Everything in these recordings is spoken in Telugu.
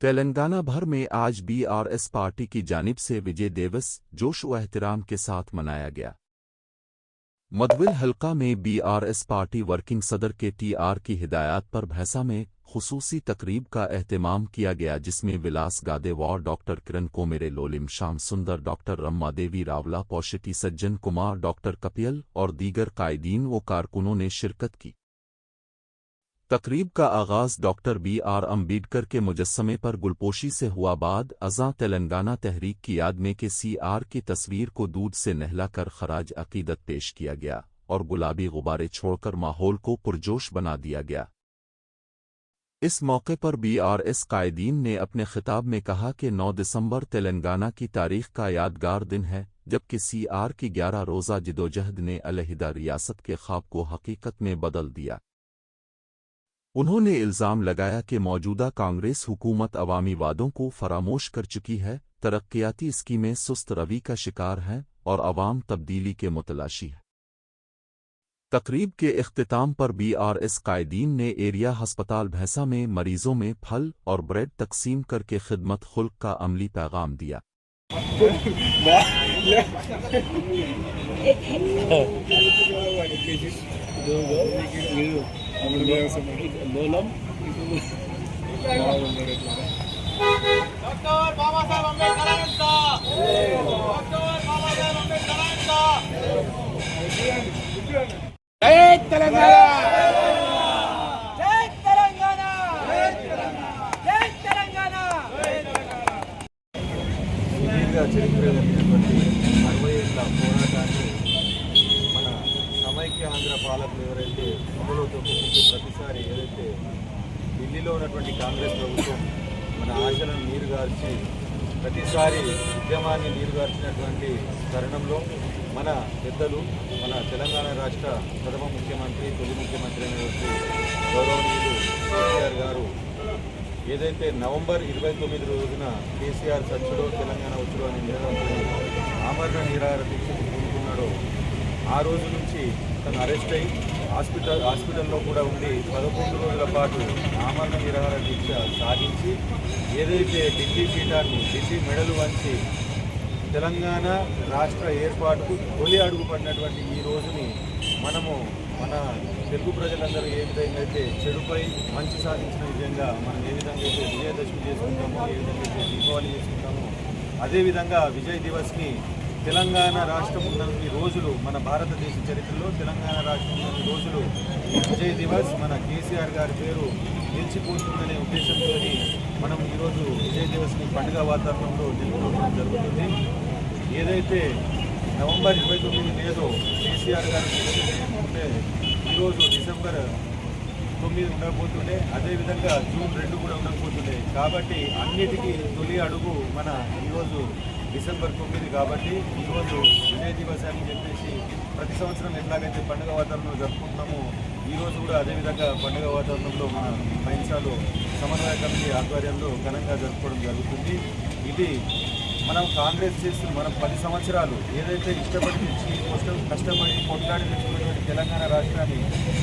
تلنگانہ بھر میں آج بی آر ایس پارٹی کی جانب سے وجے دیوس جوش و احترام کے ساتھ منایا گیا۔ مدول حلقہ میں بی آر ایس پارٹی ورکنگ صدر کے ٹی آر کی ہدایات پر بھیسا میں خصوصی تقریب کا اہتمام کیا گیا، جس میں ولاس گادے وار ڈاکٹر کرن کو میرے لولم شام سندر، ڈاکٹر رما دیوی راولا پوشٹی، سجن کمار، ڈاکٹر کپیل اور دیگر قائدین و کارکنوں نے شرکت کی۔ تقریب کا آغاز ڈاکٹر بی آر امبیڈکر کے مجسمے پر گلپوشی سے ہوا بعد ازاں تلنگانہ تحریک کی یاد میں کہ سی آر کی تصویر کو دودھ سے نہلا کر خراج عقیدت پیش کیا گیا اور گلابی غبارے چھوڑ کر ماحول کو پرجوش بنا دیا گیا۔ اس موقع پر بی آر ایس قائدین نے اپنے خطاب میں کہا کہ نو دسمبر تلنگانہ کی تاریخ کا یادگار دن ہے، جبکہ سی آر کی گیارہ روزہ جدوجہد نے علیحدہ ریاست کے خواب کو حقیقت میں بدل دیا۔ انہوں نے الزام لگایا کہ موجودہ کانگریس حکومت عوامی وعدوں کو فراموش کر چکی ہے ترقیاتی اسکیمیں سست روی کا شکار ہیں اور عوام تبدیلی کے متلاشی ہیں تقریب کے اختتام پر بی آر ایس قائدین نے ایریا ہسپتال بھینسا میں مریضوں میں پھل اور بریڈ تقسیم کر کے خدمت خلق کا عملی پیغام دیا లోలం డాక్టర్ బాబాసాహెబ్ పోరాటాన్ని మన సమైక్య ఆంధ్ర పాలకులు ఎవరైతే అమలుతో తొక్కుకుంటూ ఏదైతే ఢిల్లీలో ఉన్నటువంటి కాంగ్రెస్ ప్రభుత్వం మన ఆశలను నీరుగార్చి ప్రతిసారి ఉద్యమాన్ని నీరుగార్చినటువంటి తరుణంలో మన పెద్దలు మన తెలంగాణ రాష్ట్ర ప్రథమ ముఖ్యమంత్రి తొలి ముఖ్యమంత్రి అయినటువంటి గౌరవనీయులు కేసీఆర్ గారు ఏదైతే నవంబర్ ఇరవై తొమ్మిది రోజున కేసీఆర్ సచ్చుడో తెలంగాణ వచ్చుడో అనే నినాదంతో ఆమరణ నిరాహార దీక్షకు పూనుకున్నాడో ఆ రోజు నుంచి తను అరెస్ట్ అయి హాస్పిటల్ హాస్పిటల్లో కూడా ఉండి పదకొండు రోజుల పాటు ఆమరణ నిరాహార దీక్ష సాగించి ఏదైతే ఢిల్లీ పీఠాన్ని ఢిల్లీ మెడలు వంచి తెలంగాణ రాష్ట్ర ఏర్పాటుకు తొలి అడుగు పడినటువంటి ఈ రోజుని మనము మన తెలుగు ప్రజలందరూ ఏ విధంగా అయితే చెడుపై మంచి సాధించిన విధంగా మనం ఏ విధంగా అయితే విజయదశమి చేసుకుంటామో ఏ విధంగా అయితే దీపావళి చేసుకుంటామో అదేవిధంగా విజయ్ దివస్ని తెలంగాణ రాష్ట్రం ఉన్నన్ని రోజులు మన భారతదేశ చరిత్రలో తెలంగాణ రాష్ట్రం ఉన్నన్ని రోజులు విజయ్ దివస్ మన కేసీఆర్ గారి పేరు నిలిచిపోతుందనే ఉద్దేశంతో మనం ఈరోజు విజయ్ దివస్ని పండుగ వాతావరణంలో నిలుపుకోవడం జరుగుతుంది. ఏదైతే నవంబర్ ఇరవై తొమ్మిది లేదో కేసీఆర్ గారు ఉంటే ఈరోజు డిసెంబర్ తొమ్మిది ఉండకపోతుండే అదేవిధంగా జూన్ రెండు కూడా ఉండకపోతుండే కాబట్టి అన్నిటికీ తొలి అడుగు మన ఈరోజు డిసెంబర్ తొమ్మిది కాబట్టి ఈరోజు విజయ దివస్ అని చెప్పేసి ప్రతి సంవత్సరం ఎట్లాగైతే పండుగ వాతావరణంలో జరుపుకుంటున్నామో ఈరోజు కూడా అదేవిధంగా పండుగ వాతావరణంలో మన మహిళలు సమన్వయ కమిటీ ఆధ్వర్యంలో ఘనంగా జరుపుకోవడం జరుగుతుంది. ఇది మనం కాంగ్రెస్ చేస్తున్న మనం పది సంవత్సరాలు ఏదైతే ఇష్టపడి తెచ్చి కష్టం కష్టపడి కొట్లాడి తెచ్చుకున్నటువంటి తెలంగాణ రాష్ట్రాన్ని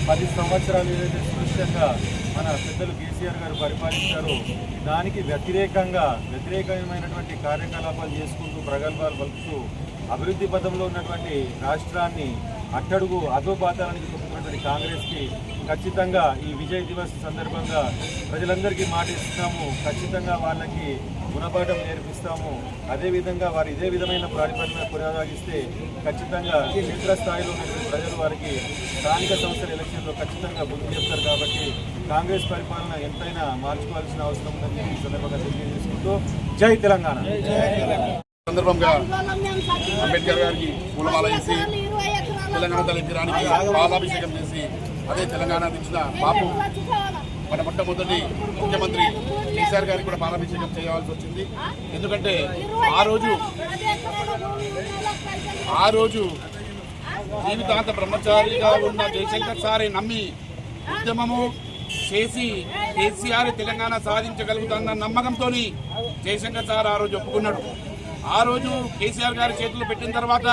పది సంవత్సరాలు ఏదైతే సురక్షితంగా మన పెద్దలు కేసీఆర్ గారు పరిపాలించారో దానికి వ్యతిరేకంగా వ్యతిరేకమైనటువంటి కార్యకలాపాలు చేసుకుంటూ ప్రగల్భాలు పలుకుతూ అభివృద్ధి పథంలో ఉన్నటువంటి రాష్ట్రాన్ని అట్టడుగు అధోపాతానికి చెప్పుకున్నటువంటి కాంగ్రెస్కి ఖచ్చితంగా ఈ విజయ్ దివస్ సందర్భంగా ప్రజలందరికీ మాట ఇస్తున్నాము. ఖచ్చితంగా వాళ్ళకి గుణపాఠం నేర్పిస్తాము. అదేవిధంగా వారు ఇదే విధమైన పరిపాలన కొనసాగిస్తే ఖచ్చితంగా క్షేత్రస్థాయిలో ఉన్నటువంటి ప్రజలు వారికి స్థానిక సంస్థల ఎలక్షన్లో ఖచ్చితంగా బుద్ధి చెప్తారు కాబట్టి కాంగ్రెస్ పరిపాలన ఎంతైనా మార్చుకోవాల్సిన అవసరం ఉందని ఈ సందర్భంగా తెలియజేసుకుంటూ జై తెలంగాణ. సందర్భంగా అంబేద్కర్ గారికి పూలమాల వేసి తెలంగాణ తల్లి తీరానికి పాలాభిషేకం చేసి అదే తెలంగాణ తెచ్చిన బాబు మన మొట్టమొదటి ముఖ్యమంత్రి కేసీఆర్ గారికి కూడా పాలాభిషేకం చేయాల్సి వచ్చింది. ఎందుకంటే ఆ రోజు ఆ రోజు జీవితాంత బ్రహ్మచారిగా ఉన్న జయశంకర్ సారే నమ్మి ఉద్యమము చేసి కేసీఆర్ తెలంగాణ సాధించగలుగుతాన్న నమ్మకంతో జయశంకర్ సార్ ఆ రోజు ఒప్పుకున్నాడు. ఆ రోజు కేసీఆర్ గారి చేతులు పెట్టిన తర్వాత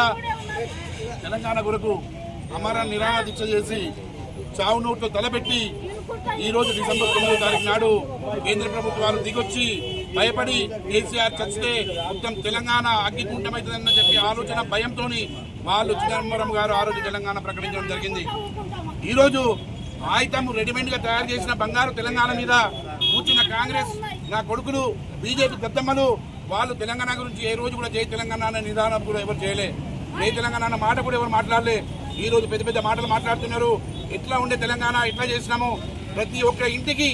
తెలంగాణ కొరకు అమర నిరాణ దీక్ష చేసి చావు నోట్లో తలపెట్టి ఈరోజు డిసెంబర్ తొమ్మిదో తారీఖు నాడు కేంద్ర ప్రభుత్వాలు దిగొచ్చి భయపడి కేసీఆర్ చచ్చితే మొత్తం తెలంగాణ అగ్గికుంఠమవుతుందని చెప్పి ఆలోచన భయంతో వాళ్ళు చిదంబరం గారు ఆ రోజు తెలంగాణ ప్రకటించడం జరిగింది. ఈరోజు ఆయుధం రెడీమేడ్గా తయారు చేసిన బంగారు తెలంగాణ మీద కూర్చున్న కాంగ్రెస్ నా కొడుకులు బీజేపీ పెద్దమ్మలు వాళ్ళు తెలంగాణ గురించి ఏ రోజు కూడా జై తెలంగాణ అనే నిదానం కూడా ఎవరు చేయలే. జై తెలంగాణ అన్న మాట కూడా ఎవరు మాట్లాడలే. ఈరోజు పెద్ద పెద్ద మాటలు మాట్లాడుతున్నారు. ఎట్లా ఉండే తెలంగాణ? ఎట్లా చేసినాము? ప్రతి ఒక్క ఇంటికి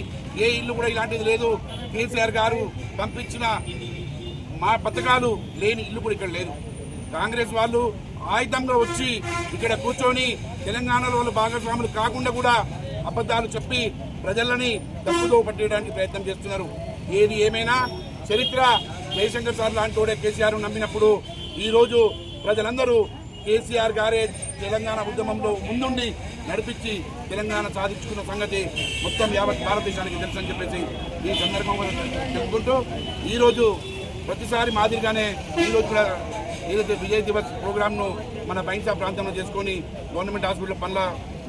ఏ ఇల్లు కూడా ఇలాంటిది లేదు. కేసీఆర్ గారు పంపించిన మా పథకాలు లేని ఇల్లు కూడా ఇక్కడ లేదు. కాంగ్రెస్ వాళ్ళు ఆయుధంగా వచ్చి ఇక్కడ కూర్చొని తెలంగాణలో వాళ్ళు భాగస్వాములు కాకుండా కూడా అబద్ధాలు చెప్పి ప్రజలని తప్పుదో పట్టేయడానికి ప్రయత్నం చేస్తున్నారు. ఏది ఏమైనా చరిత్ర జయశంకర్ సార్ లాంటి వాడే కేసీఆర్ నమ్మినప్పుడు ఈరోజు ప్రజలందరూ కేసీఆర్ గారే తెలంగాణ ఉద్యమంలో ముందుండి నడిపించి తెలంగాణ సాధించుకున్న సంగతి మొత్తం యావత్ భారతదేశానికి తెలుసని చెప్పేసి ఈ సందర్భంగా చెప్పుకుంటూ ఈరోజు ప్రతిసారి మాదిరిగానే ఈరోజు కూడా ఏదైతే విజయ్ దివస్ ప్రోగ్రామ్ను మన బైన్సా ప్రాంతంలో చేసుకొని గవర్నమెంట్ హాస్పిటల్ పనుల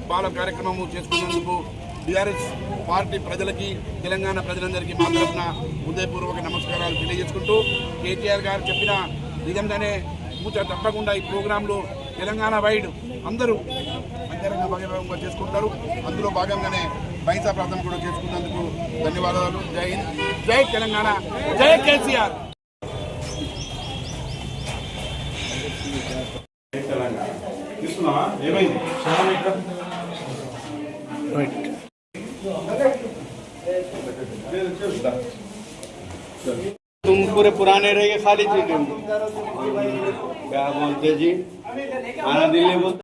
బాల కార్యక్రమము చేసుకున్నందుకు బీఆర్ఎస్ పార్టీ ప్రజలకి తెలంగాణ ప్రజలందరికీ మా తరఫున హృదయపూర్వక నమస్కారాలు తెలియజేసుకుంటూ కేటీఆర్ గారు చెప్పిన విధంగానే పూజ తప్పకుండా ఈ ప్రోగ్రాంలో తెలంగాణ వైడ్ అందరూ అంతరంగ భాగంగా చేసుకుంటారు. అందులో భాగంగానే బైన్సా ప్రాంతం కూడా చేసుకున్నందుకు ధన్యవాదాలు. జై హింద్. జై తెలంగాణ. జై కేసీఆర్. ఏమైంది? క్షణం पूरे पुराने रह गए खाली चीज क्या बोलते जी आना दिल्ली बोलते